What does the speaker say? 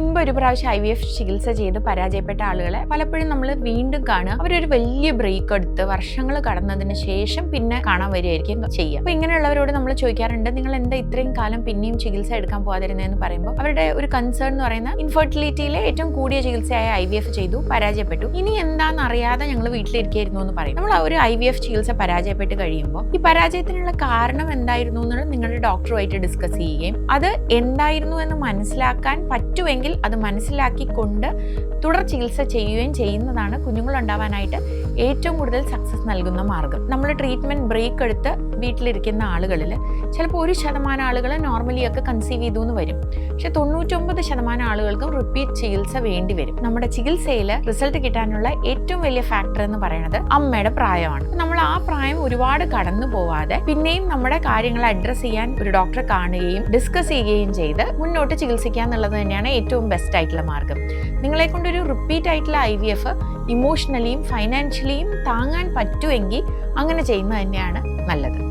മുൻപ് ഒരു പ്രാവശ്യം ഐ വി എഫ് ചികിത്സ ചെയ്ത് പരാജയപ്പെട്ട ആളുകളെ പലപ്പോഴും നമ്മൾ വീണ്ടും കാണുക. അവരൊരു വലിയ ബ്രേക്ക് എടുത്ത് വർഷങ്ങൾ കടന്നതിന് ശേഷം പിന്നെ കാണാൻ വരികയായിരിക്കും ചെയ്യുക. അപ്പൊ ഇങ്ങനെയുള്ളവരോട് നമ്മൾ ചോദിക്കാറുണ്ട് നിങ്ങൾ എന്താ ഇത്രയും കാലം പിന്നെയും ചികിത്സ എടുക്കാൻ പോകാതിരുന്നതെന്ന് പറയുമ്പോൾ? അവരുടെ ഒരു കൺസേൺ എന്ന് പറയുന്നത് ഇൻഫെർട്ടിലിറ്റിയിലെ ഏറ്റവും കൂടിയ ചികിത്സയായ ഐ വി എഫ് ചെയ്തു പരാജയപ്പെട്ടു. ഇനി എന്താണെന്ന് അറിയാതെ ഞങ്ങൾ വീട്ടിലിരിക്കായിരുന്നു എന്ന് പറയും. നമ്മൾ ആ ഒരു ഐ വി എഫ് ചികിത്സ പരാജയപ്പെട്ട് കഴിയുമ്പോൾ ഈ പരാജയത്തിനുള്ള കാരണം എന്തായിരുന്നു എന്നുള്ളത് നിങ്ങളുടെ ഡോക്ടറുമായിട്ട് ഡിസ്കസ് ചെയ്യുകയും അത് എന്തായിരുന്നു എന്ന് മനസ്സിലാക്കാൻ പറ്റുമെങ്കിൽ അത് മനസ്സിലാക്കിക്കൊണ്ട് തുടർ ചികിത്സ ചെയ്യുകയും ചെയ്യുന്നതാണ് കുഞ്ഞുങ്ങൾ ഉണ്ടാവാനായിട്ട് ഏറ്റവും കൂടുതൽ സക്സസ് നൽകുന്ന മാർഗം നമ്മൾ ട്രീറ്റ്മെന്റ് ബ്രേക്ക് എടുത്ത് വീട്ടിലിരിക്കുന്ന ആളുകളിൽ ചിലപ്പോൾ ഒരു ശതമാനം ആളുകൾ നോർമലി ഒക്കെ കൺസീവ് ചെയ്തു എന്ന് വരും. പക്ഷെ തൊണ്ണൂറ്റൊമ്പത് ശതമാനം ആളുകൾക്കും റിപ്പീറ്റ് ചികിത്സ വേണ്ടി വരും. നമ്മുടെ ചികിത്സയിൽ റിസൾട്ട് കിട്ടാനുള്ള ഏറ്റവും വലിയ ഫാക്ടർ എന്ന് പറയുന്നത് അമ്മയുടെ പ്രായമാണ്. നമ്മൾ ആ പ്രായം ഒരുപാട് കടന്നു പോവാതെ പിന്നെയും നമ്മുടെ കാര്യങ്ങൾ അഡ്രസ്സ് ചെയ്യാൻ ഒരു ഡോക്ടറെ കാണുകയും ഡിസ്കസ് ചെയ്യുകയും ചെയ്ത് മുന്നോട്ട് ചികിത്സിക്കുക എന്നുള്ളത് തന്നെയാണ് ഏറ്റവും ബെസ്റ്റ് ആയിട്ടുള്ള മാർഗം നിങ്ങളെ കൊണ്ടൊരു റിപ്പീറ്റ് ആയിട്ടുള്ള ഐ വി എഫ് ഇമോഷണലിയും ഫൈനാൻഷ്യലിയും താങ്ങാൻ പറ്റുമെങ്കിൽ അങ്ങനെ ചെയ്യുന്നത് തന്നെയാണ് നല്ലത്.